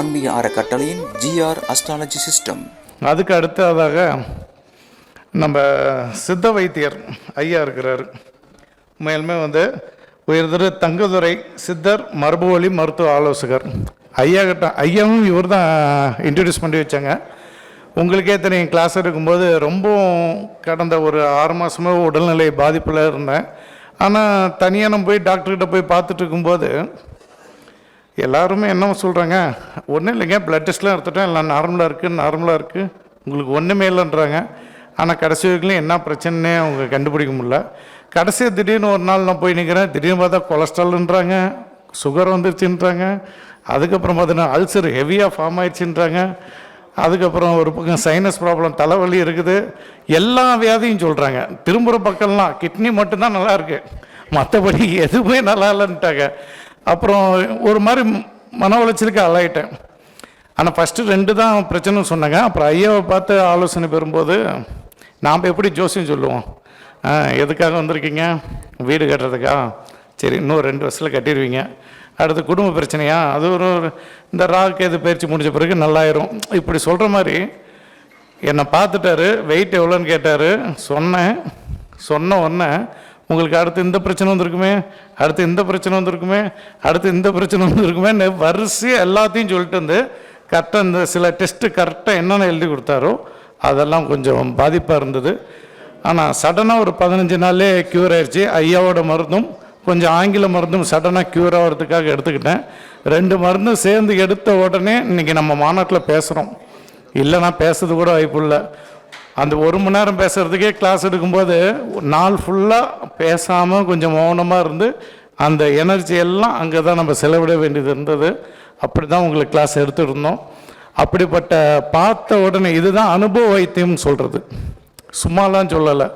ஆன்மீக அறக்கட்டளையின் GR astrology system. அதுக்கு அடுத்ததாக நம்ம சித்த வைத்தியர் ஐயா இருக்கிறார். மேலுமே வந்து உயர்திரு தங்கதுரை சித்தர் மரபுவழி மருத்துவ ஆலோசகர். ஐயா கிட்ட ஐயாவும் இவர் தான் இன்ட்ரடியூஸ் பண்ணி வச்சாங்க. உங்களுக்கே தெரியும் கிளாஸ் எடுக்கும்போது ரொம்பவும் கடந்த ஒரு ஆறு மாதமாக உடல்நிலை பாதிப்பில் இருந்தேன். ஆனால் தனியாக நம்ம போய் டாக்டர்கிட்ட போய் பார்த்துட்டு இருக்கும்போது எல்லாருமே என்ன சொல்கிறாங்க ஒன்றும் இல்லைங்க ப்ளட் டெஸ்ட்லாம் எடுத்துட்டோம் எல்லாம் நார்மலாக இருக்குது நார்மலாக இருக்குது உங்களுக்கு ஒன்றுமே இல்லைன்றாங்க. ஆனால் கடைசி வரைக்கும் என்ன பிரச்சனைனே அவங்க கண்டுபிடிக்க முடியல. கடைசியாக திடீர்னு ஒரு நாள் நான் போய் நிற்கிறேன் திடீர்னு பார்த்தா கொலஸ்ட்ரால்ன்றாங்க சுகர் வந்துருச்சுன்றாங்க. அதுக்கப்புறம் பார்த்தீங்கன்னா அல்சர் ஹெவியாக ஃபார்ம் ஆயிடுச்சுன்றாங்க. அதுக்கப்புறம் ஒரு பக்கம் சைனஸ் ப்ராப்ளம் தலைவலி இருக்குது. எல்லா வியாதியும் சொல்கிறாங்க திரும்புகிற பக்கம்லாம் கிட்னி மட்டும்தான் நல்லா இருக்குது மற்றபடி எதுவுமே நல்லா இல்லைன்ட்டாங்க. அப்புறம் ஒரு மாதிரி மன உளைச்சலுக்கு ஆளாயிட்டேன். ஆனால் ஃபஸ்ட்டு ரெண்டு தான் பிரச்சனை சொன்னாங்க. அப்புறம் ஐயாவை பார்த்து ஆலோசனை பெறும்போது நாம் எப்படி ஜோசியம் சொல்லுவோம்? ஆ, எதுக்காக வந்திருக்கீங்க? வீடு கட்டுறதுக்கா? சரி இன்னும் ரெண்டு வருஷத்தில் கட்டிடுவீங்க. அடுத்து குடும்ப பிரச்சனையா? அது ஒரு இந்த ராக்கு எது பயிற்சி முடிஞ்ச பிறகு நல்லாயிரும். இப்படி சொல்கிற மாதிரி என்னை பார்த்துட்டாரு. வெயிட் எவ்வளோன்னு கேட்டார். சொன்னேன். சொன்ன உடனே உங்களுக்கு அடுத்து இந்த பிரச்சனை வந்திருக்குமே அடுத்து இந்த பிரச்சனை வந்திருக்குமே அடுத்து இந்த பிரச்சனை வந்திருக்குமே வரிசையாக எல்லாத்தையும் சொல்லிட்டு வந்து கரெக்டாக இந்த சில டெஸ்ட்டு கரெக்டாக என்னென்ன எழுதி கொடுத்தாரோ அதெல்லாம் கொஞ்சம் பாதிப்பாக இருந்தது. ஆனால் சடனாக ஒரு பதினஞ்சு நாளே க்யூர் ஆயிடுச்சு ஐயாவோட மருந்தும் கொஞ்சம் ஆங்கில மருந்தும் சடனாக க்யூர் ஆகிறதுக்காக எடுத்துக்கிட்டேன். ரெண்டு மருந்தும் சேர்ந்து எடுத்த உடனே இன்றைக்கி நம்ம மாநாட்டில் பேசுகிறோம் இல்லைனா பேசுறது கூட வாய்ப்பு இல்லை. அந்த ஒரு மணி நேரம் பேசுகிறதுக்கே கிளாஸ் எடுக்கும்போது நாள் ஃபுல்லாக பேசாமல் கொஞ்சம் மௌனமாக இருந்து அந்த எனர்ஜி எல்லாம் அங்கே தான் நம்ம செலவிட வேண்டியது இருந்தது. அப்படி தான் உங்களுக்கு கிளாஸ் எடுத்துருந்தோம். அப்படிப்பட்ட பார்த்த உடனே இதுதான் அனுபவ வைத்தியம்னு சொல்கிறது சும்மாலாம் சொல்லலை.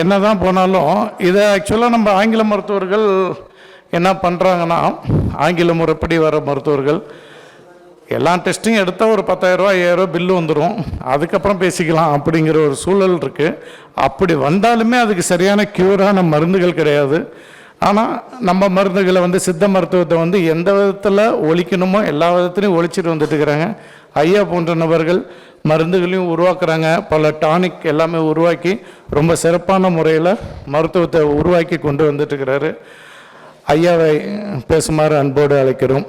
என்ன தான் போனாலும் இதை ஆக்சுவலாக நம்ம ஆங்கில மருத்துவர்கள் என்ன பண்ணுறாங்கன்னா ஆங்கில முறைப்படி வர மருத்துவர்கள் எல்லா டெஸ்ட்டும் எடுத்தால் ஒரு பத்தாயிரரூவா ஐயாயிரரூவா பில்லு வந்துடும் அதுக்கப்புறம் பேசிக்கலாம் அப்படிங்கிற ஒரு சூழல் இருக்குது அப்படி வந்தாலுமே அதுக்கு சரியான க்யூரான மருந்துகள் கிடையாது. ஆனால் நம்ம மருந்துகளை வந்து சித்த மருத்துவத்தை வந்து எந்த விதத்தில் ஒழிக்கணுமோ எல்லா விதத்துலையும் ஒழிச்சிட்டு வந்துட்டு இருக்கிறாங்க. ஐயா போன்ற நபர்கள் மருந்துகளையும் உருவாக்குறாங்க. பல டானிக் எல்லாமே உருவாக்கி ரொம்ப சிறப்பான முறையில் மருத்துவத்தை உருவாக்கி கொண்டு வந்துட்டுருக்கிறாரு ஐயாவை பேசுமாறு அன்போடு அழைக்கிறோம்.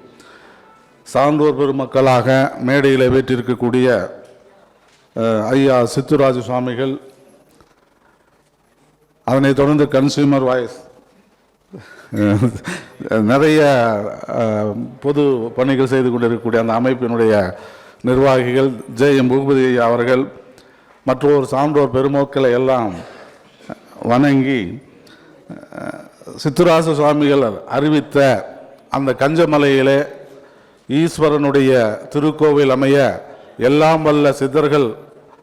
சான்றோர் பெருமக்களாக மேடையில் வீட்டிருக்கக்கூடிய ஐயா சித்துராஜ சுவாமிகள் அதனைத் தொடர்ந்து கன்சியூமர் வாய்ஸ் நிறைய பொது பணிகள் செய்து கொண்டிருக்கக்கூடிய அந்த அமைப்பினுடைய நிர்வாகிகள் ஜே எம் பூபதி ஐயா அவர்கள் மற்றொரு சான்றோர் பெருமக்களை எல்லாம் வணங்கி சித்துராச சுவாமிகள் அறிவித்த அந்த கஞ்சமலையிலே ஈஸ்வரனுடைய திருக்கோவில் அமைய எல்லாம் வல்ல சித்தர்கள்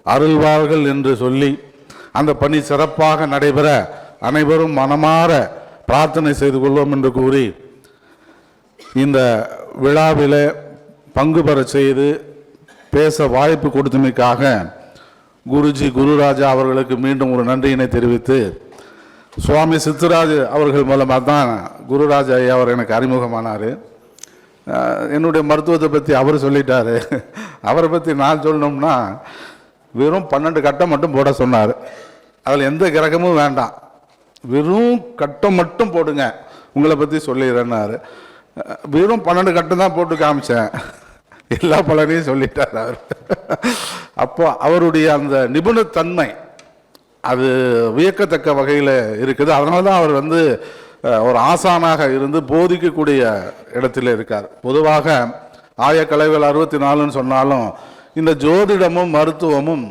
அருள்வார்கள் என்று சொல்லி அந்த பணி சிறப்பாக நடைபெற அனைவரும் மனமாற பிரார்த்தனை செய்து கொள்வோம் என்று கூறி இந்த விழாவில் பங்கு பெற செய்து பேச வாய்ப்பு கொடுத்தமைக்காக குருஜி குருராஜா அவர்களுக்கு மீண்டும் ஒரு நன்றியினை தெரிவித்து சுவாமி சித்துராஜ் அவர்கள் மூலமாக தான் குருராஜா ஐயா அவர் எனக்கு அறிமுகமானார். என்னுடைய மருத்துவத்தை பற்றி அவர் சொல்லிட்டாரு. அவரை பற்றி நான் சொல்லணும்னா வெறும் பன்னெண்டு கட்டம் மட்டும் போட சொன்னார். அதில் எந்த கிரகமும் வேண்டாம். வெறும் கட்டம் மட்டும் போடுங்க. உங்களை பற்றி சொல்லிடுறேன்னாரு. வெறும் பன்னெண்டு கட்டம் தான் போட்டு காமிச்சேன். எல்லா பலனையும் சொல்லிட்டார் அவர். அப்போ அவருடைய அந்த நிபுணத்தன்மை அது வியக்கத்தக்க வகையில் இருக்குது. அதனால தான் அவர் வந்து ஒரு ஆசானாக இருந்து போதிக்கக்கூடிய இடத்துல இருக்கார். பொதுவாக ஆயக்கலைகள் அறுபத்தி நாலுன்னு சொன்னாலும் இந்த ஜோதிடமும் மருத்துவமும்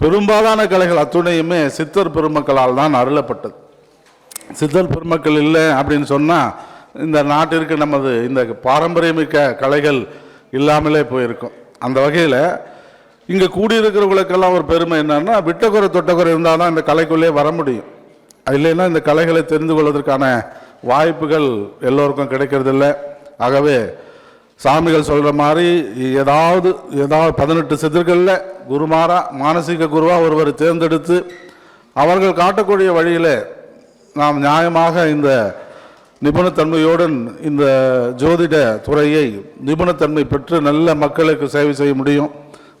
பெரும்பாலான கலைகள் அத்துணையுமே சித்தர் பெருமக்களால் தான் அருளப்பட்டது. சித்தர் பெருமக்கள் இல்லை அப்படின்னு சொன்னால் இந்த நாட்டிற்கு நமது இந்த பாரம்பரியமிக்க கலைகள் இல்லாமலே போயிருக்கும். அந்த வகையில் இங்கே கூடியிருக்கிறவங்களுக்கெல்லாம் ஒரு பெருமை என்னன்னா விட்டக்குறை தொட்டக்குறை இருந்தால் தான் இந்த கலைக்குள்ளே வர முடியும். இல்லைன்னா இந்த கலைகளை தெரிந்து கொள்வதற்கான வாய்ப்புகள் எல்லோருக்கும் கிடைக்கிறதில்ல. ஆகவே சாமிகள் சொல்கிற மாதிரி ஏதாவது ஏதாவது பதினெட்டு சித்தர்களில் குருமாரா மானசீக குருவாக ஒருவர் தேர்ந்தெடுத்து அவர்கள் காட்டக்கூடிய வழியில் நாம் நியாயமாக இந்த நிபுணத்தன்மையுடன் இந்த ஜோதிட துறையை நிபுணத்தன்மை பெற்று நல்ல மக்களுக்கு சேவை செய்ய முடியும்.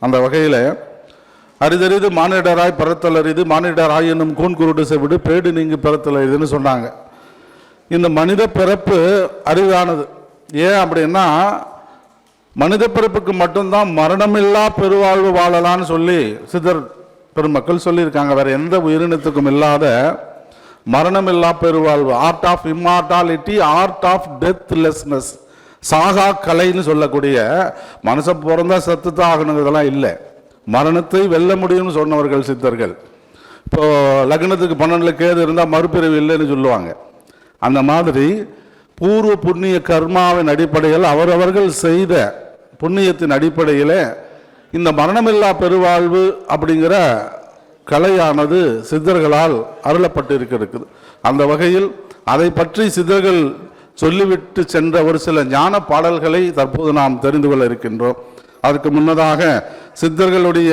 அந்த வகையில் அரிதறிது மானிடராய் பிறத்தல் அரிது மானிடராய் என்னும் கூன் குருடு செவிடு பேடு நீங்கி பிறத்தல் அரிதுன்னு சொன்னாங்க. இந்த மனித பிறப்பு அரிதானது. ஏன் அப்படின்னா மனித பிறப்புக்கு மட்டும்தான் மரணமில்லா பெருவாழ்வு வாழலாம்னு சொல்லி சித்தர் பெருமக்கள் சொல்லியிருக்காங்க. வேற எந்த உயிரினத்துக்கும் இல்லாத மரணமில்லா பெருவாழ்வு art of immortality art of deathlessness சாகா கலைன்னு சொல்லக்கூடிய மனுஷன் பிறந்தா செத்து தான் ஆகணுங்கிறதெல்லாம் இல்லை. மரணத்தை வெல்ல முடியும்னு சொன்னவர்கள் சித்தர்கள். இப்போ லக்னத்துக்கு பன்னெண்டுல கேது இருந்தால் மறுபிறவி இல்லைன்னு சொல்லுவாங்க. அந்த மாதிரி பூர்வ புண்ணிய கர்மாவின் அடிப்படையில் அவரவர்கள் செய்த புண்ணியத்தின் அடிப்படையில் இந்த மரணமில்லா பெருவாழ்வு அப்படிங்கிற கலையானது சித்தர்களால் அருளப்பட்டு இருக்குது அந்த வகையில் அதை பற்றி சித்தர்கள் சொல்லிவிட்டு சென்ற ஒரு சில ஞான பாடல்களை தற்போது நாம் தெரிந்து கொள்ள இருக்கின்றோம். அதற்கு முன்னதாக சித்தர்களுடைய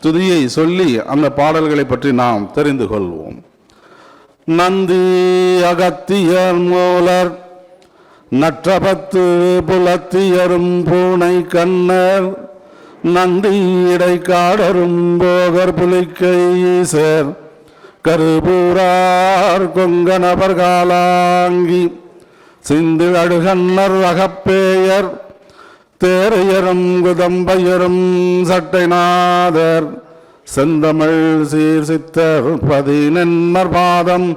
துதியை சொல்லி அந்த பாடல்களை பற்றி நாம் தெரிந்து கொள்வோம். நந்தி அகத்தியர் மூலர் நற்றபத்து புலத்தியரும் பூனை கண்ணர் நந்தி இடைக்காடரும் போகர் புலிக்கை சேர் கருபூரார் கொங்கனபர் காலாங்கி சிந்து அழுகன்னர் அகப்பேயர் தேரையரம் குதம்பயரும் சட்டைநாதர் செந்தமிழ் சீர் சித்தர் பதினென்மர் பாதம்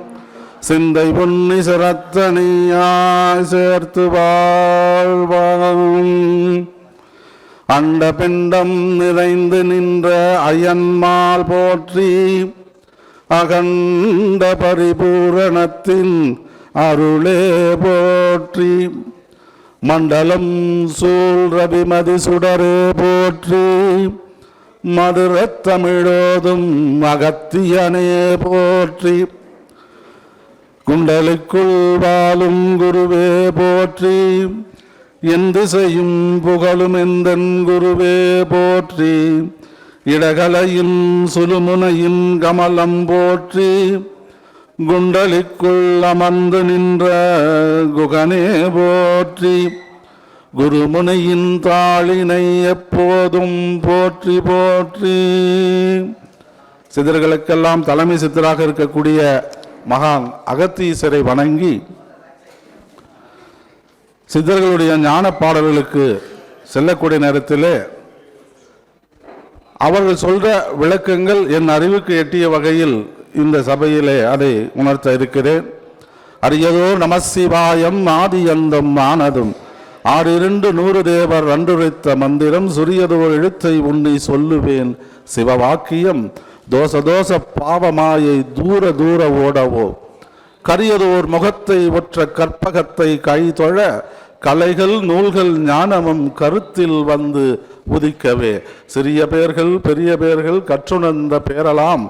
சிந்தை பொன்னி சிரத்தனியாய் சேர்த்து வாழ்வாம். அண்ட பிண்டம் நிறைந்து நின்ற அயன்மால் போற்றி அகண்ட பரிபூரணத்தின் அருளே போற்றி. மண்டலம் சூழ் ரவிமதி சுடரே போற்றி. மதுரத் தமிழோதும் அகத்தியனே போற்றி. குண்டலுக்குள் வாழும் குருவே போற்றி. என் செய்யும் புகழும் எந்தன் குருவே போற்றி. இடகலையின் சுழுமுனையின் கமலம் போற்றி. குண்டலிக்குள் அமர்ந்து நின்ற குகனே போற்றி குருமுனையின் தாளினை எப்போதும் போற்றி போற்றி. சித்தர்களுக்கெல்லாம் தலைமை சித்தராக இருக்கக்கூடிய மகான் அகத்தீசரை வணங்கி சித்தர்களுடைய ஞான பாடல்களுக்கு செல்லக்கூடிய நேரத்தில் அவர்கள் சொல்ற விளக்கங்கள் என் அறிவுக்கு எட்டிய வகையில் இந்த சபையிலே அதை உணர்த்த இருக்கிறேன். அரியதோ நமசிவாயம் ஆதியந்தம் ஆனதும் ஆறிரண்டு நூறு தேவர் அன்றுரைத்த மந்திரம் சுரியதோர் எழுத்தை உன்னை சொல்லுவேன் சிவவாக்கியம் தோச தோச பாவமாயை தூர தூர ஓடவோ. கரியதோர் முகத்தை ஒற்ற கற்பகத்தை கை தொழ கலைகள் நூல்கள் ஞானமும் கருத்தில் வந்து உதிக்கவே. சிறிய பேர்கள் பெரிய பேர்கள் கற்றுணர்ந்த பேரலாம்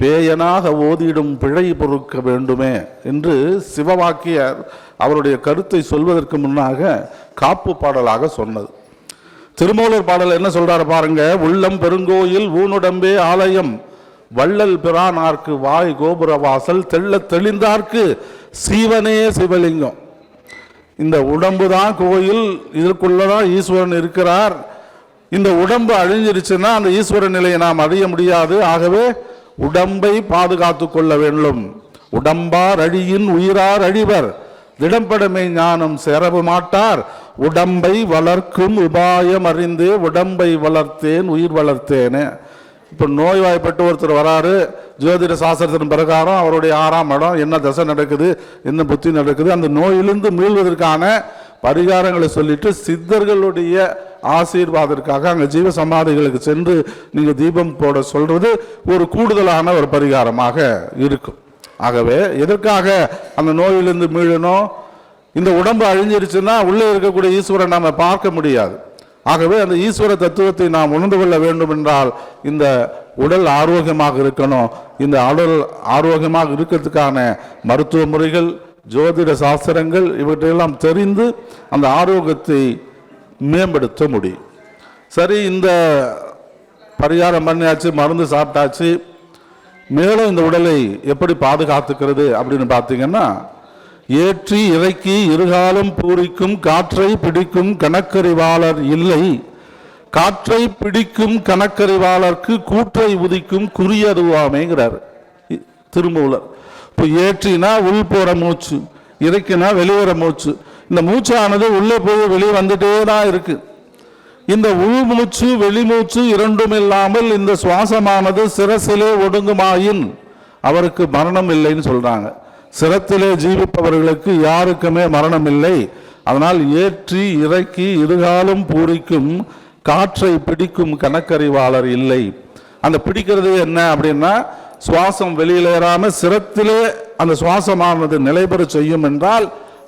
பேயனாக ஓதிடும் பிழை பொறுக்க வேண்டுமே என்று சிவவாக்கியர் அவருடைய கருத்தை சொல்வதற்கு முன்னாக காப்பு பாடலாக சொன்னது. திருமூலர் பாடல் என்ன சொல்றாரு பாருங்க உள்ளம் பெருங்கோயில் ஊனுடம்பே ஆலயம் வள்ளல் பிரானார்க்கு வாய் கோபுர வாசல் தெள்ள தெளிந்தார்க்கு சீவனே சிவலிங்கம். இந்த உடம்பு தான் கோயில் இதற்குள்ளதான் ஈஸ்வரன் இருக்கிறார். இந்த உடம்பு அழிஞ்சிருச்சுன்னா அந்த ஈஸ்வரன் நிலையை நாம் அறிய முடியாது. ஆகவே உடம்பை பாதுகாத்து கொள்ள வேண்டும். உடம்பார் அழியின் உயிரார் அழிவர். திடம்படமை ஞானம் சேரவு மாட்டார். உடம்பை வளர்க்கும் உபாயம் அறிந்து உடம்பை வளர்த்தேன் உயிர் வளர்த்தேனே. இப்போ நோய்வாய்ப்பட்டு ஒருத்தர் வராரு. ஜோதிட சாஸ்திரத்தின் பிரகாரம் அவருடைய ஆறாம் இடம் என்ன தசை நடக்குது என்ன புத்தி நடக்குது அந்த நோயிலிருந்து மீள்வதற்கான பரிகாரங்களை சொல்லிட்டு சித்தர்களுடைய ஆசீர்வாதத்திற்காக அங்கே ஜீவ சமாதிகளுக்கு சென்று நீங்கள் தீபம் போட சொல்றது ஒரு கூடுதலான ஒரு பரிகாரமாக இருக்கும். ஆகவே எதற்காக அந்த நோயிலிருந்து மீளணும்? இந்த உடம்பு அழிஞ்சிருச்சுன்னா உள்ளே இருக்கக்கூடிய ஈஸ்வரன் நம்ம பார்க்க முடியாது. ஆகவே அந்த ஈஸ்வர தத்துவத்தை நாம் உணர்ந்து கொள்ள வேண்டும் என்றால் இந்த உடல் ஆரோக்கியமாக இருக்கணும். இந்த உடல் ஆரோக்கியமாக இருக்கிறதுக்கான மருத்துவ முறைகள் ஜோதிட சாஸ்திரங்கள் இவற்றையெல்லாம் தெரிந்து அந்த ஆரோக்கியத்தை மேம்படுத்த முடியும். சரி இந்த பரிகாரம் பண்ணியாச்சு மருந்து சாப்பிட்டாச்சு மேலும் இந்த உடலை எப்படி பாதுகாத்துக்கிறது அப்படின்னு பார்த்தீங்கன்னா ஏற்றி இறக்கி இருகாலம் பூரிக்கும் காற்றை பிடிக்கும் கணக்கறிவாளர் இல்லை. காற்றை பிடிக்கும் கணக்கறிவாளருக்கு கூற்றை உதிக்கும் குறியதுவாமேங்கிறார். இ- திருமூலர். இப்போ ஏற்றினா உள் போற மூச்சு இறக்கினா வெளியேற மூச்சு இந்த மூச்சானது உள்ளே போய் வெளியே வந்துட்டே தான் இருக்கு. இந்த உள்மூச்சு வெளிமூச்சு இரண்டும் இல்லாமல் இந்த சுவாசமானது சிரசிலே ஒடுங்குமாயின் அவருக்கு மரணம் இல்லைன்னு சொல்றாங்க. சிரத்திலே ஜீவிப்பவர்களுக்கு யாருக்குமே மரணம் இல்லை. அதனால் ஏற்றி இறக்கி இருகாலும் பூரிக்கும் காற்றை பிடிக்கும் கணக்கறிவாளர் இல்லை. அந்த பிடிக்கிறது என்ன அப்படின்னா சுவாசம் வெளியில சிரத்திலே அந்த சுவாசமானது நிலைபெற செய்யும் என்றால்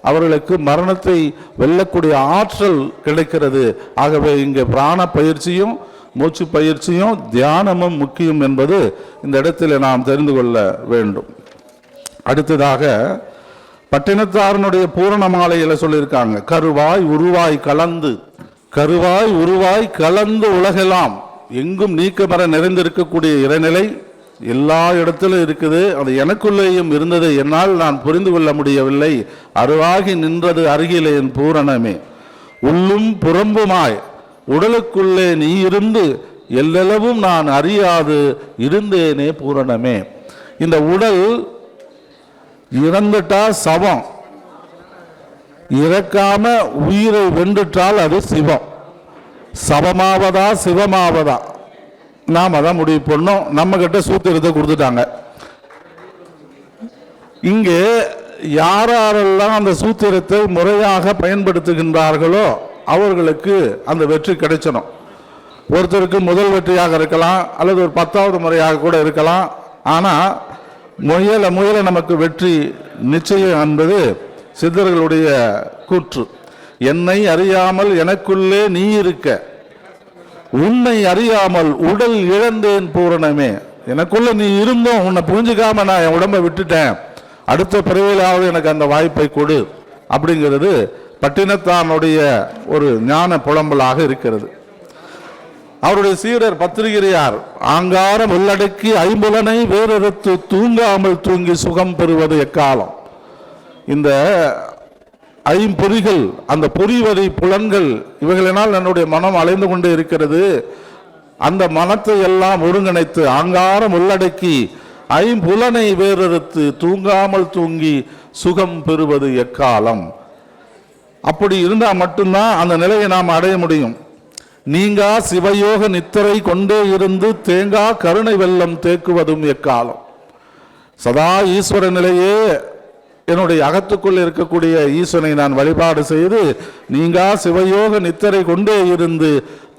அவர்களுக்கு மரணத்தை வெல்லக்கூடிய ஆற்றல் கிடைக்கிறது. ஆகவே இங்கே பிராண பயிற்சியும் மூச்சு பயிற்சியும் தியானமும் முக்கியம் என்பது இந்த இடத்தில் நாம் தெரிந்து கொள்ள வேண்டும். அடுத்ததாக பட்டினத்தாரனுடைய பூரண மாலையில் சொல்லியிருக்காங்க கருவாய் உருவாய் கலந்து கருவாய் உருவாய் கலந்து உலகெல்லாம் எங்கும் நீக்கமர நிறைந்திருக்கக்கூடிய இறைநிலை எல்லா இடத்திலும் இருக்குது. அது எனக்குள்ளேயும் இருந்தது. என்னால் நான் புரிந்து கொள்ள முடியவில்லை. அருவாகி நின்றது அருகிலே என் பூரணமே. உள்ளும் புறம்புமாய் உடலுக்குள்ளே நீ இருந்து எல்லளவும் நான் அறியாது. இருந்தேனே பூரணமே. இந்த உடல் இறந்துட்டா சவம். இறக்காம உயிரை வென்றுட்டால் அது சிவம். சவமாவதா சிவமாவதா? நாம் தான் முடிவு பண்ணோம். நம்ம கிட்ட சூத்திரத்தை கொடுத்துட்டாங்க. இங்கே யாரெல்லாம் அந்த சூத்திரத்தை முறையாக பயன்படுத்துகின்றார்களோ அவர்களுக்கு அந்த வெற்றி கிடைச்சணும் ஒருத்தருக்கு முதல் வெற்றியாக இருக்கலாம் அல்லது ஒரு பத்தாவது முறையாக கூட இருக்கலாம். ஆனால் முயல முயல நமக்கு வெற்றி நிச்சயம் என்பது சித்தர்களுடைய கூற்று. என்னை அறியாமல் எனக்குள்ளே நீ இருக்க. உன்னை அறியாமல் உடல் இழந்தேன் பூரணமே. எனக்குள்ள நீ இருந்தும் உன்னை புரிஞ்சுக்காம நான் என் உடம்பை விட்டுட்டேன். அடுத்த பிறவிலாவது எனக்கு அந்த வாய்ப்பை கொடு. அப்படிங்கிறது பட்டினத்தானுடைய ஒரு ஞான புலம்பலாக இருக்கிறது. அவருடைய சீடர் பத்திரிகிரியார் ஆங்காரம் உள்ளடக்கி ஐம்புலனை வேறெடுத்து தூங்காமல் தூங்கி சுகம் பெறுவது எக்காலம்? இந்த ஐம்பொறிகள் அந்த பொறிவதை புலன்கள் இவைகளினால் என்னுடைய மனம் அலைந்து கொண்டே இருக்கிறது. அந்த மனத்தை எல்லாம் ஒருங்கிணைத்து ஆங்காரம் உள்ளடக்கி ஐம்புலனை வேறறுத்து தூங்காமல் தூங்கி சுகம் பெறுவது எக்காலம். அப்படி இருந்தால் மட்டும்தான் அந்த நிலையை நாம் அடைய முடியும். நீங்கா சிவயோக நித்திரை கொண்டே இருந்து தேங்கா கருணை வெள்ளம் தேக்குவதும் எக்காலம். சதா ஈஸ்வர நிலையே என்னுடைய அகத்துக்குள் இருக்கக்கூடிய ஈசனை நான் வழிபாடு செய்து நீங்கா சிவயோக நித்தரை கொண்டே இருந்து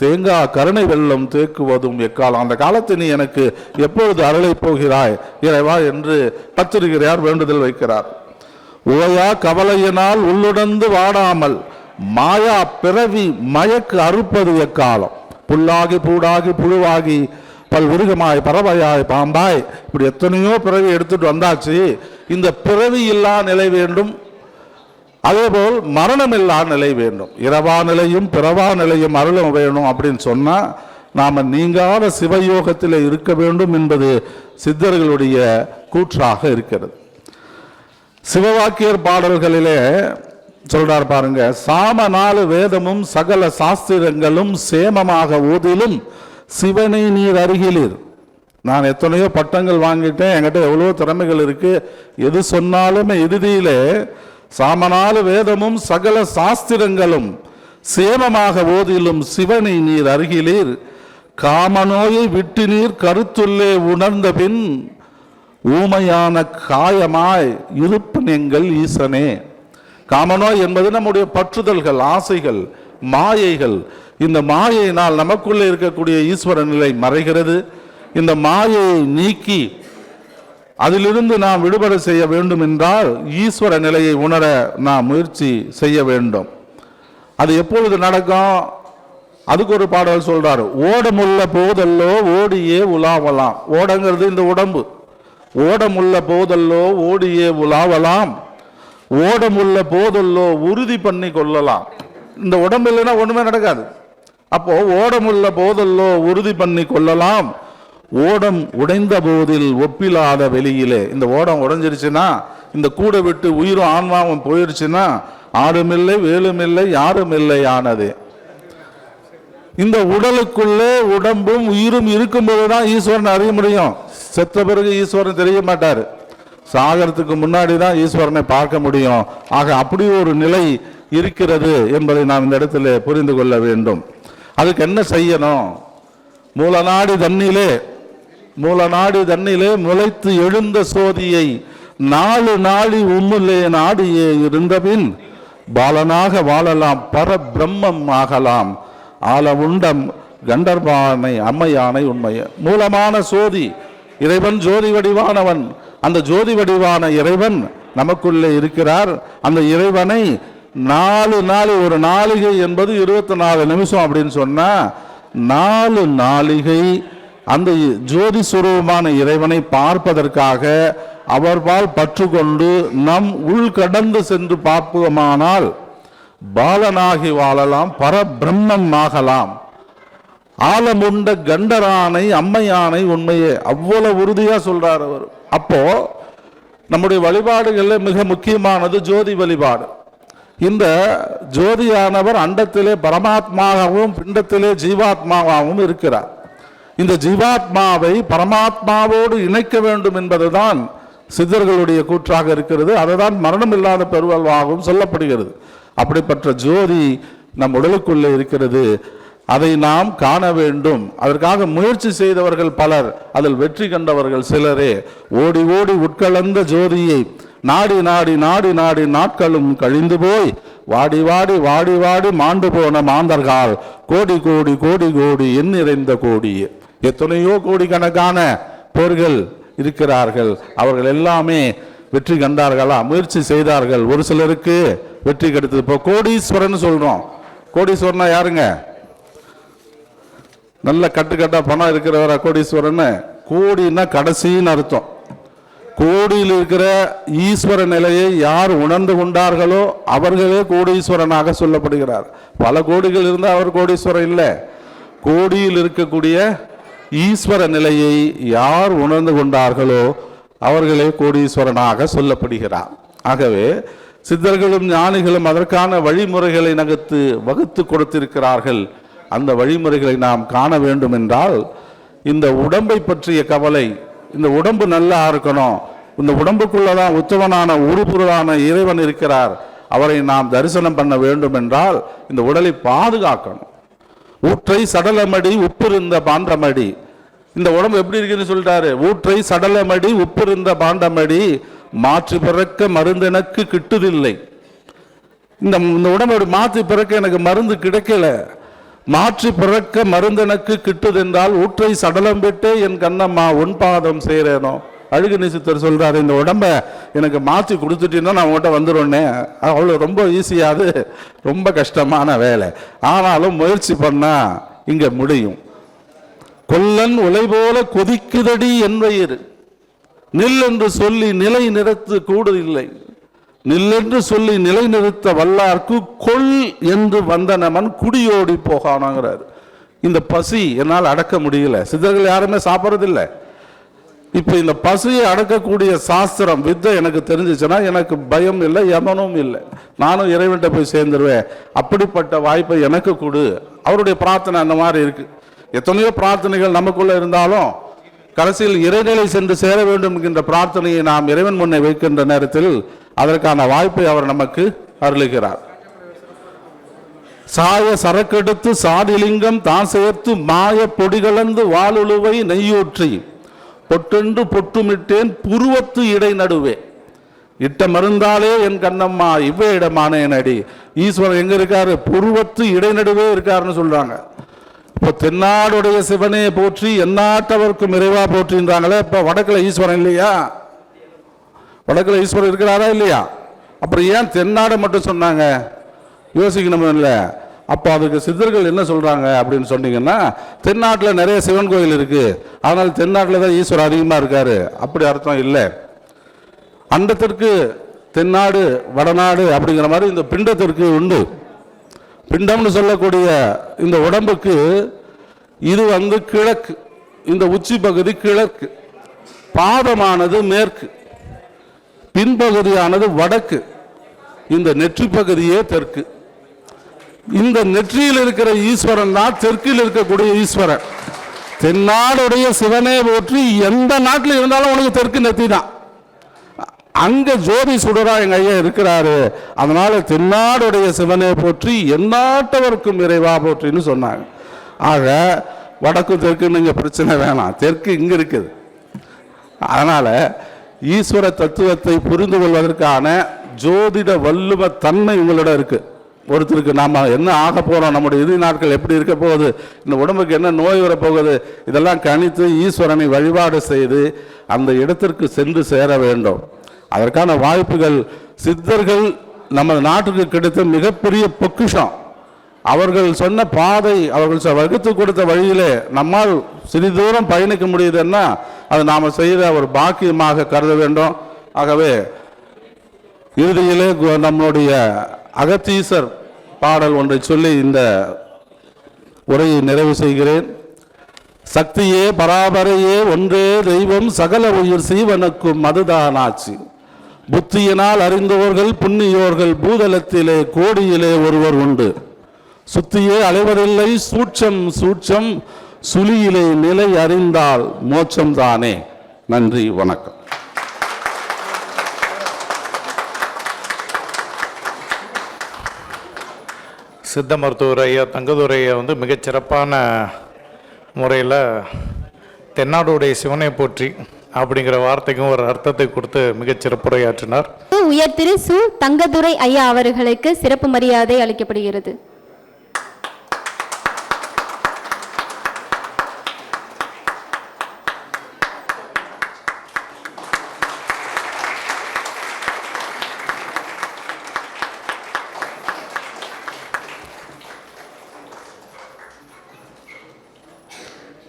தேங்காய் கருணை வெள்ளம் தேக்குவதும் எக்காலம். அந்த காலத்தை நீ எனக்கு எப்பொழுது அருளைப் போகிறாய்? இறைவா என்று பத்திரிகையார் வேண்டுதல் வைக்கிறார். ஓயா கவலையினால் உள்ளுடந்து வாடாமல் மாயா பிறவி மயக்கு அறுப்பது எக்காலம். புல்லாகி பூடாகி புழுவாகி பல் உருகமாய் பறவையாய் பாம்பாய். இப்படி எத்தனையோ பிறவி எடுத்துட்டு வந்தாச்சு. இந்த பிறவி இல்லா நிலை வேண்டும். அதேபோல் மரணமில்லா நிலை வேண்டும். இரவா நிலையும் பிறவா நிலையும் அருளும் வேணும் அப்படின்னு சொன்னால் நாம் நீங்காத சிவயோகத்தில் இருக்க வேண்டும் என்பது சித்தர்களுடைய கூற்றாக இருக்கிறது. சிவவாக்கியர் பாடல்களிலே சொல்றார் பாருங்க சாம நாலு வேதமும் சகல சாஸ்திரங்களும் சேமமாக ஓதிலும் சிவனை நீர் அருகிலீர். நான் எத்தனையோ பட்டங்கள் வாங்கிட்டேன் என்கிட்ட எவ்வளவோ திறமைகள் இருக்கு. எது சொன்னாலுமே இறுதியிலே சாமனால வேதமும் சகல சாஸ்திரங்களும் சேமமாக ஓதிலும் சிவனை நீர் அருகிலீர். காமநோயை விட்டு நீர் கருத்துள்ளே உணர்ந்த பின் ஊமையான காயமாய் இருப்பன் எங்கள் ஈசனே. காமநோய் என்பது நம்முடைய பற்றுதல்கள் ஆசைகள் மாயைகள். இந்த மாயையினால் நமக்குள்ளே இருக்கக்கூடிய ஈஸ்வர நிலை மறைகிறது. இந்த மாயையை நீக்கி அதிலிருந்து நாம் விடுபட செய்ய வேண்டும் என்றால் ஈஸ்வர நிலையை உணர நாம் முயற்சி செய்ய வேண்டும். அது எப்பொழுது நடக்கும்? அதுக்கு ஒரு பாடல் சொல்றாரு. ஓடமுள்ள போதல்லோ ஓடியே உலாவலாம். ஓடங்கிறது இந்த உடம்பு. ஓடமுள்ள போதல்லோ ஓடியே உலாவலாம். ஓடமுள்ள போதல்லோ உறுதி பண்ணி கொள்ளலாம். இந்த உடம்பு இல்லைன்னா ஒண்ணுமே நடக்காது. அப்போ ஓடமுள்ள போதல்லோ உறுதி பண்ணி கொள்ளலாம். ஓடம் உடைந்த போதில் ஒப்பிலாத வெளியிலே. இந்த ஓடம் உடைஞ்சிருச்சுன்னா இந்த கூடை விட்டு உயிரும் ஆன்மாவும் போயிருச்சுன்னா ஆறுமில்லை வேலுமில்லை யாரும் இல்லை ஆனது இந்த உடலுக்குள்ளே உடம்பும் உயிரும் இருக்கும்போது தான் ஈஸ்வரன் அறிய முடியும். செத்த பிறகு ஈஸ்வரன் தெரிய மாட்டார். சாகரத்துக்கு முன்னாடி தான் ஈஸ்வரனை பார்க்க முடியும். ஆக அப்படி ஒரு நிலை இருக்கிறது என்பதை நாம் இந்த இடத்துல புரிந்து கொள்ள வேண்டும். அதுக்கு என்ன செய்யணும்? மூலநாடி மூல மூலநாடி தன்னிலே முளைத்து எழுந்த சோதியை நாலு நாளி உம்முலே நாடியே இருந்தபின் பாலனாக வாழலாம் பரபிரம்மம் ஆகலாம். ஆல உண்டம் கண்டர்பானை அம்மையானை உண்மை. மூலமான சோதி இறைவன் ஜோதி வடிவானவன். அந்த ஜோதி வடிவான இறைவன் நமக்குள்ளே இருக்கிறார். அந்த இறைவனை நாலு நாள் ஒரு நாளிகை என்பது இருபத்தி நாலு நிமிஷம் அப்படின்னு சொன்னால் நாலு நாளிகை அந்த ஜோதி சுரூபமான இறைவனை பார்ப்பதற்காக அவர்பால் பற்றுக்கொண்டு நம் உள் கடந்து சென்று பார்ப்போமானால் பாலனாகி வாழலாம் பரபிரம்மம் ஆகலாம். ஆலமுண்ட கண்டரானை அம்மையானை உண்மையே அவ்வளவு உறுதியா சொல்றார் அவர். அப்போ நம்முடைய வழிபாடுகளில் மிக முக்கியமானது ஜோதி வழிபாடு. இந்த ஜோதியானவர் அண்டத்திலே பரமாத்மாவாகவும் பிண்டத்திலே ஜீவாத்மாவாகவும் இருக்கிறார். இந்த ஜீவாத்மாவை பரமாத்மாவோடு இணைக்க வேண்டும் என்பதுதான் சித்தர்களுடைய கூற்றாக இருக்கிறது. அதுதான் மரணம் இல்லாத பெருவல்வாகவும் சொல்லப்படுகிறது. அப்படிப்பட்ட ஜோதி நம் உடலுக்குள்ளே இருக்கிறது. அதை நாம் காண வேண்டும். அதற்காக முயற்சி செய்தவர்கள் பலர் அதில் வெற்றி கண்டவர்கள் சிலரே. ஓடி ஓடி உட்கலந்த ஜோதியை நாடி நாடி நாடி நாடி நாட்களும் கழிந்து போய் வாடி வாடி வாடி வாடி மாண்டு போன மாந்தர்கள். கோடி கோடி கோடி கோடி எண்ணிறைந்த நிறைந்த எத்தனையோ கோடிக்கணக்கான போர்கள் இருக்கிறார்கள். அவர்கள் எல்லாமே வெற்றி கண்டார்களா? முயற்சி செய்தார்கள். ஒரு சிலருக்கு வெற்றி கிடைத்தது. இப்போ கோடீஸ்வரன் சொல்றோம். கோடீஸ்வரனா யாருங்க? நல்ல கட்டுக்கட்டா பணம் இருக்கிறவரா கோடீஸ்வரன் கோடின்னா கடைசின்னு அர்த்தம். கோடியில் இருக்கிற ஈஸ்வர நிலையை யார் உணர்ந்து கொண்டார்களோ அவர்களே கோடீஸ்வரனாக சொல்லப்படுகிறார். பல கோடிகள் இருந்தால் அவர் கோடீஸ்வரன் இல்லை. கோடியில் இருக்கக்கூடிய ஈஸ்வர நிலையை யார் உணர்ந்து கொண்டார்களோ அவர்களே கோடீஸ்வரனாக சொல்லப்படுகிறார். ஆகவே சித்தர்களும் ஞானிகளும் அதற்கான வழிமுறைகளை நகர்த்து வகுத்து கொடுத்திருக்கிறார்கள். அந்த வழிமுறைகளை நாம் காண வேண்டும் என்றால் இந்த உடம்பை பற்றிய கவலை இந்த உடம்பு நல்லா இருக்கணும் இந்த உடம்புக்குள்ளதான் உத்தவனான உருபொருளான இறைவன் இருக்கிறார் அவரை நாம் தரிசனம் பண்ண வேண்டும் என்றால் இந்த உடலை பாதுகாக்கணும். ஊற்றை சடலமடி உப்பிருந்த பாண்டமடி. இந்த உடம்பு எப்படி இருக்குன்னு சொல்லிட்டாரு. ஊற்றை சடலமடி உப்பிருந்த பாண்டமடி மாற்று பிறக்க மருந்தெனக்கு கிட்டுதில்லை. இந்த இந்த உடம்போட மாற்றி பிறக்க எனக்கு மருந்து கிடைக்கல. மாற்றி பிறக்க மருந்தெனக்கு கிட்டுதென்றால் ஊற்றை சடலம் விட்டே என் கண்ணம்மா உன் பாதம் செய்கிறேனோ அழுகு நேசித்தர் சொல்கிறாரு இந்த உடம்ப எனக்கு மாற்றி கொடுத்துட்டீங்கன்னா நான் உங்கள்கிட்ட வந்துடுவேனே அவ்வளோ ரொம்ப ஈஸியாது ரொம்ப கஷ்டமான வேலை. ஆனாலும் முயற்சி பண்ணால் இங்கே முடியும். கொல்லன் உலை போல கொதிக்குதடி என் நில் என்று சொல்லி நிலை நிறுத்து கூடுதில்லை நில்லென்று சொல்லி நிலை நிறுத்த வல்லார்க்கு கொல் என்று வந்தனமன் குடியோடி போகானாங்கிறார். இந்த பசி என்னால் அடக்க முடியல. சித்தர்கள் யாருமே சாப்பிட்றதில்லை. இப்போ இந்த பசியை அடக்கக்கூடிய சாஸ்திரம் வித்தை எனக்கு தெரிஞ்சிச்சுன்னா எனக்கு பயம் இல்லை யமனும் இல்லை. நானும் இறைவன்கிட்ட போய் சேர்ந்துருவேன். அப்படிப்பட்ட வாய்ப்பை எனக்கு கொடு. அவருடைய பிரார்த்தனை அந்த மாதிரி இருக்கு. எத்தனையோ பிரார்த்தனைகள் நமக்குள்ள இருந்தாலும் கடைசியில் இறைநிலை சென்று சேர வேண்டும் என்கின்ற பிரார்த்தனையை நாம் இறைவன் முன்னே வைக்கின்ற நேரத்தில் அதற்கான வாய்ப்பை அவர் நமக்கு அருளுகிறார். சாய சரக்கெடுத்து சாதிலிங்கம் தான் சேர்த்து மாய பொடிகளந்து வாளுழுவை நெய்யூற்றி. பொட்டென்று பொட்டுமிட்டேன் புருவத்து இடை நடுவே. இட்ட மருந்தாலே என் கண்ணம்மா இவ்வே இடமானேன் அடி ஈஸ்வரன் எங்க இருக்காரு? புருவத்து இடைநடுவே இருக்காருன்னு சொல்றாங்க. இப்போ தென்னாடுடைய சிவனே போற்றி எந்நாட்டவர்க்கும் இறைவா போற்றின்றாங்களே இப்போ வடக்கில் ஈஸ்வரன் இல்லையா? வடக்கில் ஈஸ்வரன் இருக்கிறாரா இல்லையா? அப்புறம் ஏன் தென்னாடு மட்டும் சொன்னாங்க? யோசிக்கணும் இல்லை? அப்போ அதுக்கு சித்தர்கள் என்ன சொல்கிறாங்க அப்படின்னு சொன்னீங்கன்னா தென்னாட்டில் நிறைய சிவன் கோயில் இருக்குது அதனால் தென்னாட்டில் தான் ஈஸ்வரர் அதிகமாக இருக்கார். அப்படி அர்த்தம் இல்லை. அண்டத்திற்கு தென்னாடு வடநாடு அப்படிங்கிற மாதிரி இந்த பிண்டத்திற்கு உண்டு. பிண்டம்னு சொல்லக்கூடிய இந்த உடம்புக்கு இது வந்து கிழக்கு. இந்த உச்சி பகுதி கிழக்கு. பாதமானது மேற்கு. பின்பகுதியானது வடக்கு. இந்த நெற்றி பகுதியே தெற்கு. இந்த நெற்றியில் இருக்கிற ஈஸ்வரன் தான் தெற்கில் இருக்கக்கூடிய ஈஸ்வரன். தென்னாடுடைய சிவனை போற்றி எந்த நாட்டில் இருந்தாலும் உனக்கு தெற்கு நெத்தி தான். அங்க ஜோதி சுடரா எங்க ஐயா இருக்கிறாரு. அதனால தென்னாடுடைய சிவனை போற்றி எந்நாட்டவருக்கும் இறைவா போற்றின்னு சொன்னாங்க. ஆக வடக்கு தெற்குன்னு இங்க பிரச்சனை வேணாம். தெற்கு இங்க இருக்குது. அதனால ஈஸ்வர தத்துவத்தை புரிந்து கொள்வதற்கான ஜோதிட வல்லுவ தன்மை உங்களோட இருக்குது ஒருத்தருக்கு நாம் என்ன ஆக போகிறோம் நம்முடைய இறுதி நாட்கள் எப்படி இருக்க போகுது இந்த உடம்புக்கு என்ன நோய் வரப்போகுது இதெல்லாம் கணித்து ஈஸ்வரனை வழிபாடு செய்து அந்த இடத்திற்கு சென்று சேர வேண்டும். அதற்கான வாய்ப்புகள் சித்தர்கள் நமது நாட்டுக்கு கிடைத்த மிகப்பெரிய பொக்கிஷம். அவர்கள் சொன்ன பாதை அவர்கள் வகுத்து கொடுத்த வழியிலே நம்மால் சிறிது தூரம் பயணிக்க முடியுதுன்னா அது நாம் செய்த ஒரு பாக்கியமாக கருத வேண்டும். ஆகவே இறுதியிலே நம்மளுடைய அகத்தீசர் பாடல் ஒன்றை சொல்லி இந்த உரையை நிறைவு செய்கிறேன். சக்தியே பராபரையே ஒன்றே தெய்வம் சகல உயிர் சீவனுக்கும் அதுதானாச்சு புத்தியினால் அறிந்தவர்கள் புண்ணியோர்கள் பூதலத்திலே கோடியிலே ஒருவர் உண்டு. சுத்தியே அலைவதில்லை சூட்சம் சூட்சம் சுழியிலே நிலை அறிந்தால் மோட்சம்தானே நன்றி வணக்கம். சித்த மருத்துவர் ஐயா தங்கதுரை ஐயா வந்து மிகச்சிறப்பான முறையில் தென்னாடுடைய சிவனை போற்றி அப்படிங்கிற வார்த்தைக்கும் ஒரு அர்த்தத்தை கொடுத்து மிகச்சிறப்புரையாற்றினார் உயர் திரு சு தங்கதுரை ஐயா அவர்களுக்கு சிறப்பு மரியாதை அளிக்கப்படுகிறது.